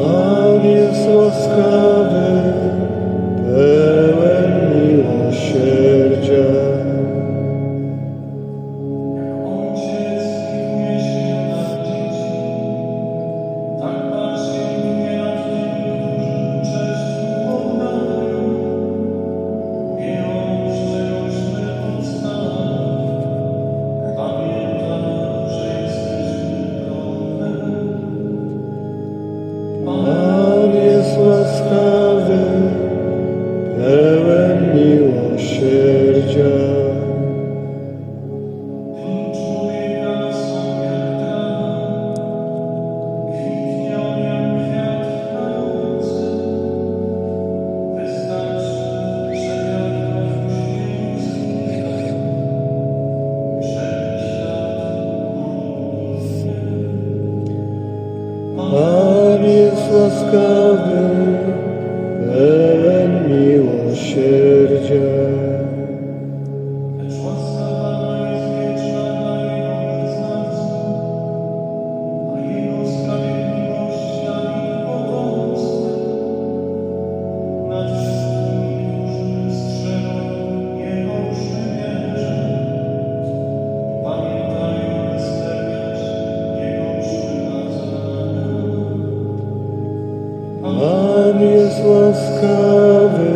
love. память ласкает. Pan jest łaskawy.